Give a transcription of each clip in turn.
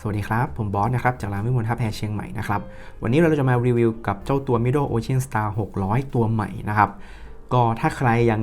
สวัสดีครับ ผมบอสนะครับ จากร้านวิมลท่าแพเชียงใหม่นะครับ วันนี้เราจะมารีวิวกับเจ้าตัว Middle Ocean Star 600 ตัวใหม่นะครับ ก็ถ้าใครยัง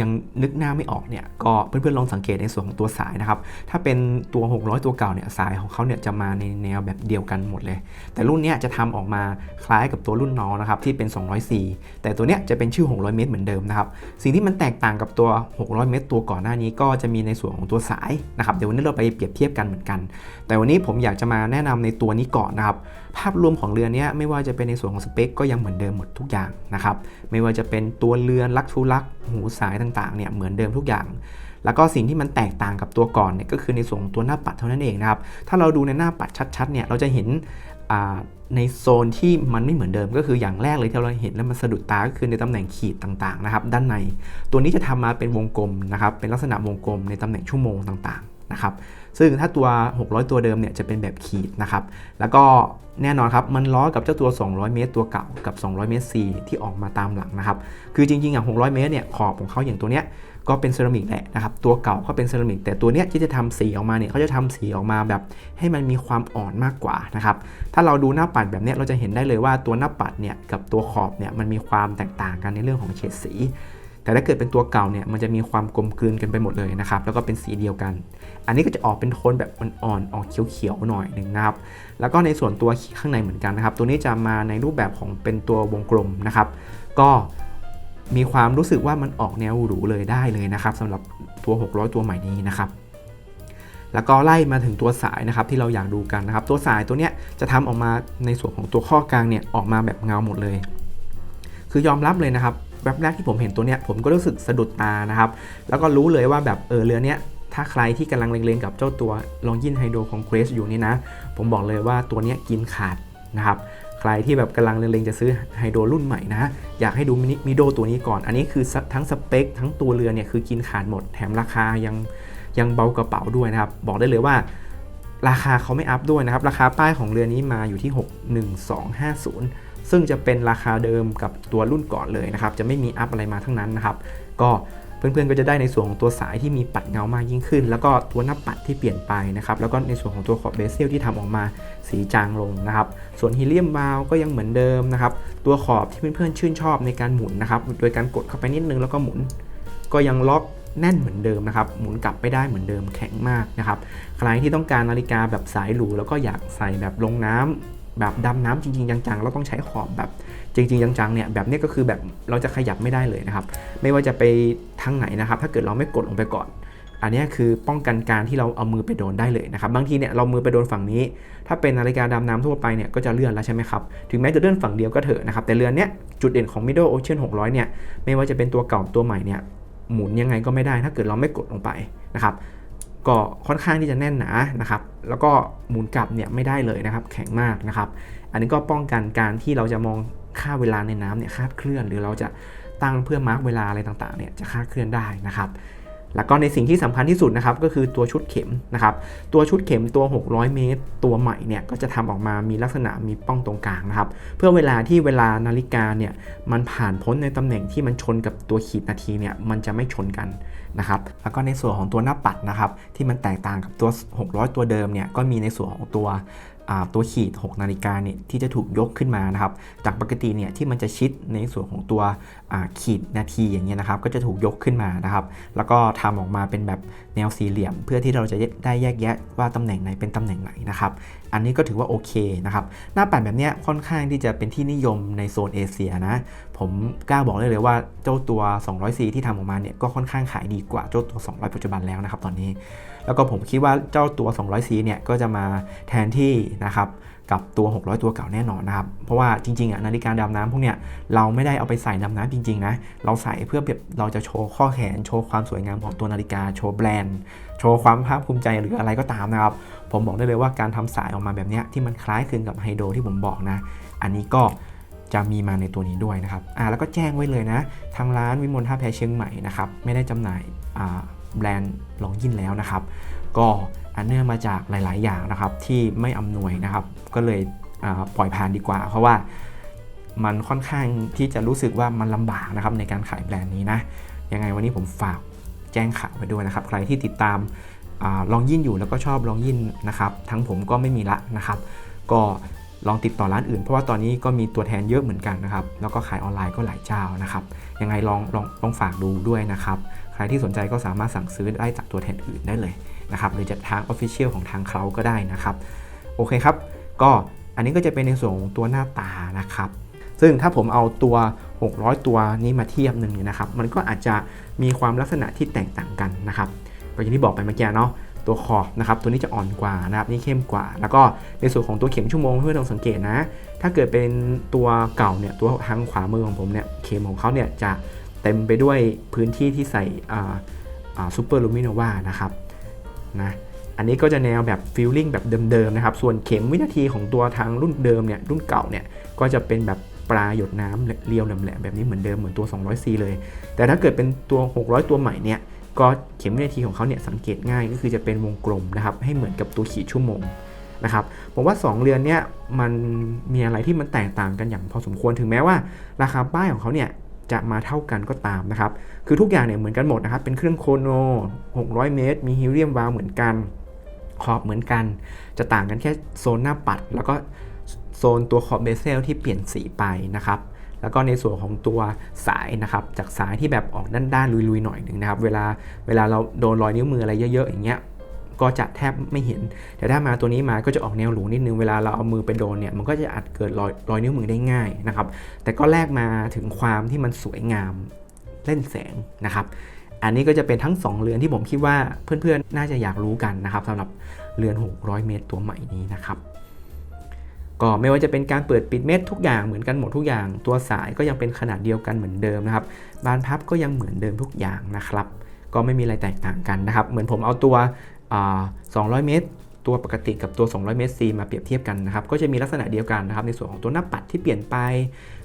ยังนึกหน้าไม่ออกเนี่ยก็เพื่อนๆลองสังเกตในส่วนของตัวสายนะครับถ้าเป็นตัว 600 ตัวเก่าเนี่ยสายของเขาเนี่ยจะมาในแนวแบบเดียวกันหมดเลย แต่รุ่นเนี้ยจะทำออกมาคล้ายกับตัวรุ่นน้องนะครับที่เป็น 204 แต่ตัวเนี้ยจะเป็นชื่อ 600 เมตรเหมือนเดิมนะครับสิ่งที่มันแตกต่างกับตัว 600 เมตร ตัวก่อนหน้านี้ก็จะมีในส่วนของตัวสายนะครับเดี๋ยววันนี้เราไปเปรียบเทียบกันเหมือนกัน แต่วันนี้ผมอยากจะมาแนะนำในตัวนี้ก่อนนะครับภาพรวมของเรือเนี้ยไม่ว่าจะเป็นในส่วนของสเปคก็ยังเหมือนเดิมหมดทุกอย่างนะครับไม่ว่าจะเป็นตัวเรือนลักทุลักหูสายต่างๆเนี่ยเหมือนเดิมทุกอย่าง แล้วก็สิ่งที่มันแตกต่างกับตัวก่อนเนี่ยก็คือในส่วนของตัวหน้าปัดเท่านั้นเองนะครับถ้าเราดูในหน้าปัดชัดๆเนี่ยเราจะเห็นในโซนที่มันไม่เหมือนเดิมก็คืออย่างแรกเลยที่เราเห็นแล้วมันสะดุดตาก็คือในตำแหน่งขีดต่างๆนะครับด้านใน ตัวนี้จะทำมาเป็นวงกลมนะครับเป็นลักษณะวงกลมในตำแหน่งชั่วโมงต่างๆนะครับ ซึ่งถ้าตัว 600 ตัวเดิมเนี่ยจะเป็นแบบขีดนะครับ แล้วก็แน่นอนครับมันล้อกับเจ้าตัว 200 เมตร ตัวเก่ากับ 200 เมตร C ที่ออกมาตามหลังนะครับ คือจริงๆอย่าง600 เมตรเนี่ยขอบของเขาอย่างตัวเนี้ยก็เป็นเซรามิกแหละนะครับ ตัวเก่าก็เป็นเซรามิกแต่ตัวเนี้ยที่จะทำสีออกมาเนี่ยเขาจะทำสีออกมาแบบให้มันมีความอ่อนมากกว่านะครับ ถ้าเราดูหน้าปัดแบบเนี้ยเราจะเห็นได้เลยว่าตัวหน้าปัดเนี่ยกับตัวขอบเนี่ยมันมีความแตกต่างกันในเรื่องของเฉดสี แต่ถ้าเกิดเป็นตัวเก่าเนี่ยมันจะมีความกลมกลืนกันไปหมดเลยนะครับแล้วก็เป็นสีเดียวกัน อันนี้ก็จะออกเป็นโทนแบบอ่อนๆออกเขียวๆหน่อยหนึ่งนะครับแล้วก็ในส่วนตัวข้างในเหมือนกันนะครับ ตัวนี้จะมาในรูปแบบของเป็นตัววงกลมนะครับ ก็มีความรู้สึกว่ามันออกแนวหรูเลยได้เลยนะครับสำหรับตัว 600 ตัวใหม่นี้นะครับแล้วก็ไล่มาถึงตัวสายนะครับที่เราอยากดูกันนะครับ ตัวสายตัวเนี้ยจะทำออกมาในส่วนของตัวข้อกลางเนี่ยออกมาแบบเงาหมดเลย คือยอมรับเลยนะครับ วบแรกที่ผมเห็นตัวเนี้ยผมก็รู้สึกสะดุดตานะครับ แล้วก็รู้เลยว่าแบบเออเรือเนี้ยถ้าใครที่กำลังเล็งๆกับเจ้าตัวลองยินไฮโดรของเกรสอยู่นี่นะ ผมบอกเลยว่าตัวเนี้ยกินขาดนะครับใครที่แบบกำลังเล็งๆจะซื้อไฮโดรรุ่นใหม่นะ อยากให้ดูมินิมิโดตัวนี้ก่อน อันนี้คือทั้งสเปค ทั้งตัวเรือเนี่ยคือกินขาดหมด แถมราคายังยังเบากระเป๋าด้วยนะครับ บอกได้เลยว่า ราคาเขาไม่อัพด้วยนะครับ ราคาป้ายของเรือนี้มาอยู่ที่ 61250 ซึ่งจะเป็นราคาเดิมกับตัวรุ่นก่อนเลยนะครับ จะไม่มีอัพอะไรมาทั้งนั้นนะครับ ก็เพื่อนๆก็จะได้ในส่วนของตัวสายที่มีปัดเงามากยิ่งขึ้น แล้วก็ตัวหน้าปัดที่เปลี่ยนไปนะครับ แล้วก็ในส่วนของตัวขอบเบสเซลที่ทำออกมาสีจางลงนะครับ ส่วนฮีเลียมบาวก็ยังเหมือนเดิมนะครับ ตัวขอบที่เพื่อนๆชื่นชอบในการหมุนนะครับ โดยการกดเข้าไปนิดนึงแล้วก็หมุน ก็ยังล็อกแน่นเหมือนเดิมนะครับ หมุนกลับไปได้เหมือนเดิมแข็งมากนะครับ ใครที่ต้องการนาฬิกาแบบสายหรูแล้วก็อยากใส่แบบลงน้ำ แบบดำน้ำจริงๆจังๆแล้วต้องใช้ขอบแบบจริงๆจังๆเนี่ยแบบนี้ก็คือแบบเราจะขยับไม่ได้เลยนะครับ ไม่ว่าจะไปทางไหนนะครับ ถ้าเกิดเราไม่กดลงไปก่อน อันนี้คือป้องกันการที่เราเอามือไปโดนได้เลยนะครับ บางทีเนี่ยเรามือไปโดนฝั่งนี้ ถ้าเป็นนาฬิกาดำน้ำทั่วไปเนี่ยก็จะเลื่อนแล้วใช่ไหมครับ ถึงแม้จะเลื่อนฝั่งเดียวก็เถอะนะครับ แต่เรือนเนี้ยจุดเด่นของ Middle Ocean 600 เนี่ย ไม่ว่าจะเป็นตัวเก่าตัวใหม่เนี่ยหมุนยังไงก็ไม่ได้ถ้าเกิดเราไม่กดลงไปนะครับ ก็ค่อนข้างที่จะแน่นหนานะครับ แล้วก็หมุนกลับเนี่ยไม่ได้เลยนะครับ แข็งมากนะครับ อันนี้ก็ป้องกันการที่เราจะมองค่าเวลาในน้ำเนี่ยคาดเคลื่อน หรือเราจะตั้งเพื่อมาร์กเวลาอะไรต่างๆเนี่ยจะคาดเคลื่อนได้นะครับ แล้วก็ในสิ่งที่สำคัญที่สุดนะครับก็คือตัวชุดเข็มนะครับตัวชุดเข็มตัว 600 เมตร ตัวใหม่เนี่ยก็จะทำออกมามีลักษณะมีป้องตรงกลางนะครับเพื่อเวลาที่เวลานาฬิกาเนี่ยมันผ่านพ้นในตำแหน่งที่มันชนกับตัวขีดนาทีเนี่ยมันจะไม่ชนกันนะครับแล้วก็ในส่วนของตัวหน้าปัดนะครับที่มันแตกต่างกับตัว 600 ตัวเดิมเนี่ยก็มีในส่วนของตัว ตัวขีด 6 นาฬิกาเนี่ยที่จะถูกยกขึ้นมานะครับ จากปกติเนี่ยที่มันจะชิดในส่วนของตัวขีดนาทีอย่างเงี้ยนะครับก็จะถูกยกขึ้นมานะครับ แล้วก็ทำออกมาเป็นแบบแนวสี่เหลี่ยม เพื่อที่เราจะได้แยกแยะว่าตำแหน่งไหนเป็นตำแหน่งไหนนะครับ อันนี้ก็ถือว่าโอเคนะครับ หน้าปัดแบบเนี้ยค่อนข้างที่จะเป็นที่นิยมในโซนเอเชียนะ ผมกล้าบอกเลยเลยว่าเจ้าตัว 200C ที่ทำออกมาเนี่ยก็ค่อนข้างขายดีกว่าเจ้าตัว 200 ปัจจุบันแล้วนะครับตอนนี้ แล้วก็ผมคิดว่าเจ้าตัว 200C เนี่ยก็จะมาแทนที่นะครับกับตัว 600 ตัวเก่าแน่นอนนะครับ เพราะว่าจริงๆอะนาฬิกาดำน้ำพวกเนี้ยเราไม่ได้เอาไปใส่ดำน้ำจริงๆนะ เราใส่เพื่อแบบเราจะโชว์ข้อแขน โชว์ความสวยงามของตัวนาฬิกา โชว์แบรนด์ โชว์ความภาคภูมิใจหรืออะไรก็ตามนะครับ ผมบอกได้เลยว่าการทำสายออกมาแบบเนี้ยที่มันคล้ายคลึงกับไฮโดรที่ผมบอกนะ อันนี้ก็จะมีมาในตัวนี้ด้วยนะครับ อ่าแล้วก็แจ้งไว้เลยนะ ทางร้านวิมลท่าแพเชียงใหม่นะครับ ไม่ได้จำหน่ายอ่า แบรนด์ลองยินแล้วนะครับ ก็อันเนื่องมาจากหลาย ๆ อย่างนะครับที่ไม่อำนวยนะครับ ก็เลยปล่อยผ่านดีกว่า เพราะว่ามันค่อนข้างที่จะรู้สึกว่ามันลำบากนะครับในการขายแบรนด์นี้นะยังไงวันนี้ผมฝากแจ้งข่าวไปด้วยนะครับ ใครที่ติดตามอลองยินอยู่แล้วก็ชอบลองยินนะครับ ทั้งผมก็ไม่มีละนะครับ ก็ ลองติดต่อร้านอื่น เพราะว่าตอนนี้ก็มีตัวแทนเยอะเหมือนกันนะครับ แล้วก็ขายออนไลน์ก็หลายเจ้านะครับ ยังไงลองลองลองฝากดูด้วยนะครับ ใครที่สนใจก็สามารถสั่งซื้อได้จากตัวแทนอื่นได้เลยนะครับ หรือจากทาง Official ของทางเขาก็ได้นะครับ โอเคครับ ก็อันนี้ก็จะเป็นในส่วนของตัวหน้าตานะครับ ซึ่งถ้าผมเอาตัว 600 ตัวนี้มาเทียบหนึ่งเนี่ยนะครับ มันก็อาจจะมีความลักษณะที่แตกต่างกันนะครับก็อย่างที่บอกไปเมื่อกี้เนาะ ตัวขอบนะครับตัวนี้จะอ่อนกว่านะครับนี่เข้มกว่า แล้วก็ในส่วนของตัวเข็มชั่วโมงเพื่อนลองสังเกตนะ ถ้าเกิดเป็นตัวเก่าเนี่ยตัวทางขวามือของผมเนี่ยเข็มของเขาเนี่ยจะเต็มไปด้วยพื้นที่ที่ใส่ซูเปอร์ลูมิโนวานะครับนะอันนี้ก็จะแนวแบบฟิลลิ่งแบบเดิมๆนะครับ ส่วนเข็มวินาทีของตัวทางรุ่นเดิมเนี่ยรุ่นเก่าเนี่ยก็จะเป็นแบบปลาหยดน้ำเรียวแหลมๆแบบนี้เหมือนเดิมเหมือนตัว 200C เลย แต่ถ้าเกิดเป็นตัว 600 ตัวใหม่เนี่ย ก็เข็มวินาทีของเขาเนี่ยสังเกตง่ายก็คือจะเป็นวงกลมนะครับให้เหมือนกับตัวขีดชั่วโมงนะครับผมว่า 2 เรือนเนี่ยมันมีอะไรที่มันแตกต่างกันอย่างพอสมควรถึงแม้ว่า ราคาป้ายของเขาเนี่ยจะมาเท่ากันก็ตามนะครับ คือทุกอย่างเนี่ยเหมือนกันหมดนะครับ เป็นเครื่องโคโน 600 เมตร มีฮิเลียมวาล์วเหมือนกัน ขอบเหมือนกัน จะต่างกันแค่โซนหน้าปัด แล้วก็โซนตัวขอบเบเซลที่เปลี่ยนสีไปนะครับ แล้วก็ในส่วนของตัวสายนะครับจากสายที่แบบออกด้านๆลุยๆหน่อยหนึ่งนะครับเวลาเวลาเราโดนรอยนิ้วมืออะไรเยอะๆอย่างเงี้ยก็จะแทบไม่เห็น แต่ถ้ามาตัวนี้มาก็จะออกแนวหลูนิดนึง เวลาเราเอามือไปโดนเนี่ย มันก็จะอาจเกิดรอยรอยนิ้วมือได้ง่ายนะครับ แต่ก็แลกมาถึงความที่มันสวยงามเล่นแสงนะครับ อันนี้ก็จะเป็นทั้ง 2 เรือนที่ผมคิดว่าเพื่อนๆ น่าจะอยากรู้กันนะครับสำหรับเรือน 600 เมตรตัวใหม่นี้นะครับ ก็ไม่ว่าจะเป็นการเปิดปิดเม็ดทุกอย่างเหมือนกันหมดทุกอย่าง ตัวสายก็ยังเป็นขนาดเดียวกันเหมือนเดิมนะครับ บานพับก็ยังเหมือนเดิมทุกอย่างนะครับ ก็ไม่มีอะไรแตกต่างกันนะครับ เหมือนผมเอาตัว 200 เมตร ตัวปกติกับตัว 200 เมตร C มาเปรียบเทียบกันนะครับ ก็จะมีลักษณะเดียวกันนะครับ ในส่วนของตัวหน้าปัดที่เปลี่ยนไป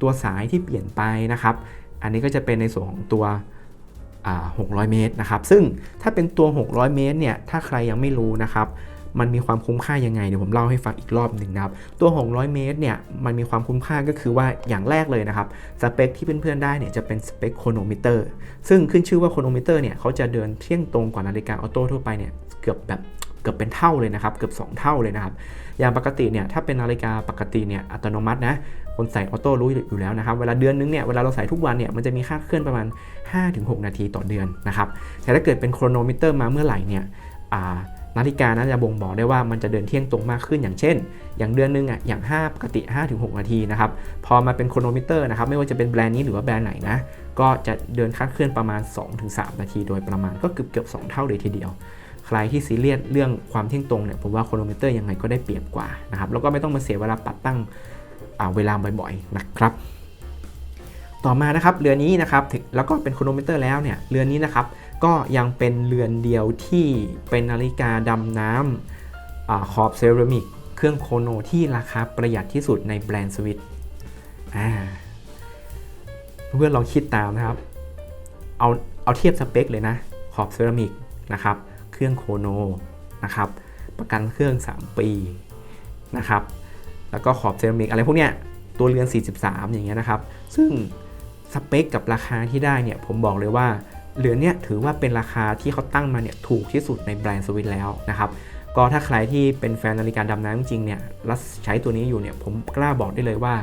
ตัวสายที่เปลี่ยนไปนะครับ อันนี้ก็จะเป็นในส่วนของตัว600 เมตรนะครับ ซึ่งถ้าเป็นตัว 600 เมตรเนี่ย ถ้าใครยังไม่รู้นะครับ มันมีความคุ้มค่ายังไงเดี๋ยวผมเล่าให้ฟังอีกรอบหนึ่งนะครับ ตัว600เมตรเนี่ยมันมีความคุ้มค่าก็คือว่าอย่างแรกเลยนะครับสเปคที่เพื่อนๆได้เนี่ยจะเป็นสเปคโครโนมิเตอร์ซึ่งขึ้นชื่อว่าโครโนมิเตอร์เนี่ยเขาจะเดินเที่ยงตรงกว่านาฬิกาออโต้ทั่วไปเนี่ยเกือบแบบเกือบเป็นเท่าเลยนะครับ เกือบ 2 เท่าเลยนะครับ อย่างปกติเนี่ยถ้าเป็นนาฬิกาปกติเนี่ยอัตโนมัตินะคนใส่ออโต้รู้อยู่แล้วนะครับ เวลาเดือนนึงเนี่ย เวลาเราใส่ทุกวันเนี่ย มันจะมีค่าเคลื่อนประมาณ 5-6 นาทีต่อเดือนนะครับ แต่ถ้าเกิดเป็นโครโนมิเตอร์มาเมื่อไหร่เนี่ย นาฬิกานั้นจะบ่งบอกได้ว่ามันจะเดินเที่ยงตรงมากขึ้นอย่างเช่น อย่างเดือนนึงอะอย่าง 5 ปกติ 5-6 นาทีนะครับ พอมาเป็นโครโนมิเตอร์นะครับ ไม่ว่าจะเป็นแบรนด์นี้หรือว่าแบรนด์ไหนนะ ก็จะเดินคาดเคลื่อนประมาณ 2-3 นาทีโดยประมาณก็เกือบเกือบ2เท่าเลยทีเดียว ใครที่ซีเรียสเรื่องความเที่ยงตรงเนี่ยผมว่าโครโนมิเตอร์ยังไงก็ได้เปรียบกว่านะครับแล้วก็ไม่ต้องมาเสียเวลาปัดตั้งเวลาบ่อยๆนะครับต่อมานะครับเรือนนี้นะครับแล้วก็เป็นโครโนมิเตอร์แล้วเนี่ยเรือนนี้นะครับ ก็ยังเป็นเรือนเดียวที่เป็นนาฬิกาดำน้ำอขอบเซรามิกเครื่องโคโนที่ราคาประหยัดที่สุดในแบรนด์สวิตเพื่อนลองคิดตามนะครับ เอาเอาเทียบสเปคเลยนะ ขอบเซรามิกนะครับ เครื่องโคโนนะครับ ประกันเครื่อง 3 ปีนะครับ แล้วก็ขอบเซรามิกอะไรพวกเนี้ย ตัวเรือน 43 อย่างเงี้ยนะครับ ซึ่งสเปคกับราคาที่ได้เนี่ย ผมบอกเลยว่า เรือเนี้ยถือว่าเป็นราคาที่เขาตั้งมาเนี่ยถูกที่สุดในแบรนด์สวิตแล้วนะครับก็ถ้าใครที่เป็นแฟนนาฬิกาดำน้ำจริงเนี่ยแล้วใช้ตัวนี้อยู่เนี่ยผมกล้าบอกได้เลยว่า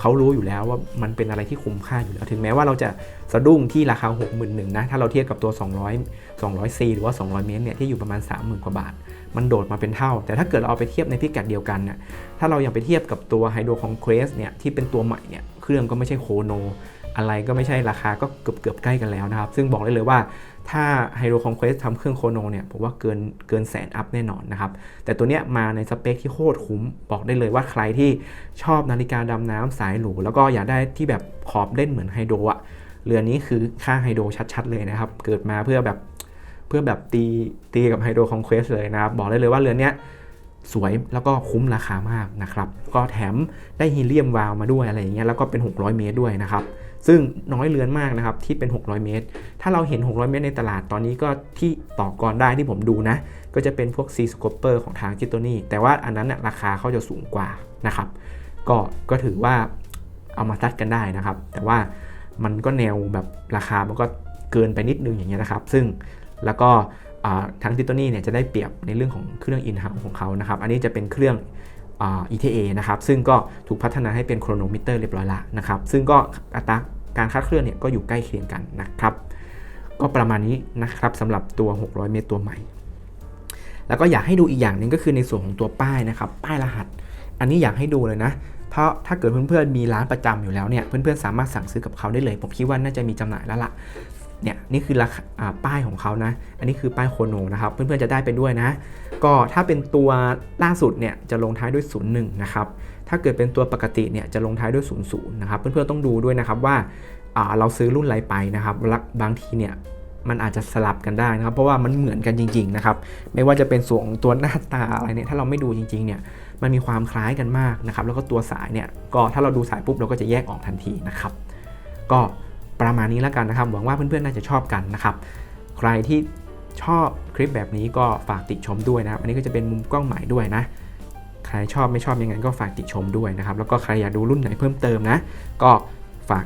เขารู้อยู่แล้วว่ามันเป็นอะไรที่คุ้มค่าอยู่แล้ว ถึงแม้ว่าเราจะสะดุ้งที่ราคา 61,000นะถ้าเราเทียบกับตัว 200 200C หรือว่า 200 เมตรเนี่ยที่อยู่ประมาณ 30,000 กว่าบาท มันโดดมาเป็นเท่า แต่ถ้าเกิดเราเอาไปเทียบในพิกัดเดียวกันเนี่ยถ้าเรายังไปเทียบกับตัว Hydro Conquest เนี่ยที่เป็นตัวใหม่เนี่ยเครื่องก็ไม่ใช่โคโน อะไรก็ไม่ใช่ราคาก็เกือบเกือบใกล้กันแล้วนะครับ ซึ่งบอกได้เลยว่าถ้า Hydro Conquest ทำเครื่องโคโนเนี่ยผมว่าเกินเกินแสนอัพแน่นอนนะครับ แต่ตัวเนี้ยมาในสเปคที่โคตรคุ้ม บอกได้เลยว่าใครที่ชอบนาฬิกาดำน้ำสายหรู แล้วก็อยากได้ที่แบบขอบเล่นเหมือนไฮโดรอะเรือนนี้คือค่าไฮโดรชัดๆ เลยนะครับ เกิดมาเพื่อแบบเพื่อแบบตีตีกับไฮโดรคอนเควสเลยนะครับ บอกได้เลยว่าเรือนนี้สวยแล้วก็คุ้มราคามากนะครับ ก็แถมได้ฮีเลียมวาลมาด้วยอะไรอย่างเงี้ยแล้วก็เป็น 600 เมตรด้วยนะครับ ซึ่งน้อยเรือนมากนะครับที่เป็น 600 เมตร ถ้าเราเห็น 600 เมตรในตลาดตอนนี้ก็ที่ต่อกรได้ที่ผมดูนะ ก็จะเป็นพวก C Scoper ของทางจิตโตนี่แต่ว่าอันนั้นนะราคาเขาจะสูงกว่านะครับ ก็ก็ถือว่าเอามาตัดกันได้นะครับ แต่ว่ามันก็แนวแบบราคามันก็เกินไปนิดนึงอย่างเงี้ยนะครับ ซึ่งแล้วก็ทางติโตนี่เนี่ยจะได้เปรียบในเรื่องของเครื่อง in-house ของเขานะครับ อันนี้จะเป็นเครื่อง ETA นะครับ ซึ่งก็ถูกพัฒนาให้เป็นโครโนมิเตอร์เรียบร้อยละนะครับ ซึ่งก็อัตราการคาดเคลื่อนเนี่ยก็อยู่ใกล้เคียงกันนะครับ ก็ประมาณนี้นะครับสำหรับตัว 600 เมตรตัวใหม่ แล้วก็อยากให้ดูอีกอย่างหนึ่งก็คือในส่วนของตัวป้ายนะครับ ป้ายรหัส อันนี้อยากให้ดูเลยนะ เพราะถ้าเกิดเพื่อนๆมีร้านประจำอยู่แล้วเนี่ย เพื่อนๆสามารถสั่งซื้อกับเขาได้เลย ผมคิดว่าน่าจะมีจำหน่ายแล้วล่ะ เนี่ยนี่คือราคาป้ายของเขานะ อันนี้คือป้ายโคโนนะครับ เพื่อนๆจะได้ไปด้วยนะ ก็ถ้าเป็นตัวล่าสุดเนี่ยจะลงท้ายด้วย 01 นะครับ ถ้าเกิดเป็นตัวปกติเนี่ยจะลงท้ายด้วย 00 นะครับ เพื่อนๆต้องดูด้วยนะครับว่าเราซื้อรุ่นอะไรไปนะครับ บางทีเนี่ยมันอาจจะสลับกันได้นะครับ เพราะว่ามันเหมือนกันจริง ๆ นะครับ ไม่ว่าจะเป็นส่วนของตัวหน้าตาอะไรเนี่ยถ้าเราไม่ดูจริง ๆ เนี่ยมันมีความคล้ายกันมากนะครับ แล้วก็ตัวสายเนี่ยก็ถ้าเราดูสายปุ๊บเราก็จะแยกออกทันทีนะครับ ก็ ประมาณนี้แล้วกันนะครับ หวังว่าเพื่อนๆน่าจะชอบกันนะครับ ใครที่ชอบคลิปแบบนี้ก็ฝากติชมด้วยนะครับ อันนี้ก็จะเป็นมุมกล้องใหม่ด้วยนะ ใครชอบไม่ชอบยังไงก็ฝากติชมด้วยนะครับ แล้วก็ใครอยากดูรุ่นไหนเพิ่มเติมนะ ก็ฝาก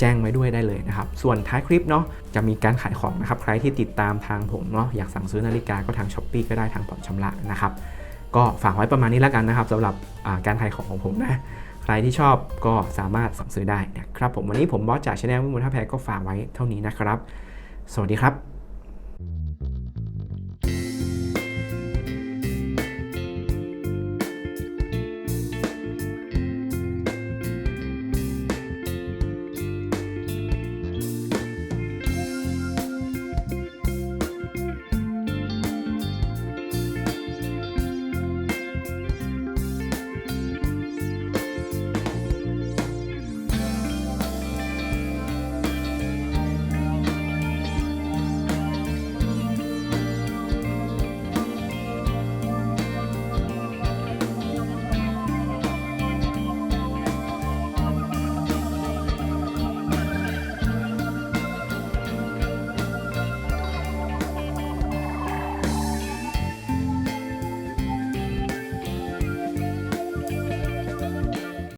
แจ้งไว้ด้วยได้เลยนะครับ ส่วนท้ายคลิปเนาะจะมีการขายของนะครับ ใครที่ติดตามทางผมเนาะอยากสั่งซื้อนาฬิกาก็ทางช้อปปีก็ได้ทางผ่อนชำระนะครับ ก็ฝากไว้ประมาณนี้แล้วกันนะครับสำหรับการขายของของผมนะ ใครที่ชอบก็สามารถสั่งซื้อได้นะครับผมวันนี้ผมบอสจากชาแนลมูลท่าแพ้ก็ฝากไว้เท่านี้นะครับ สวัสดีครับ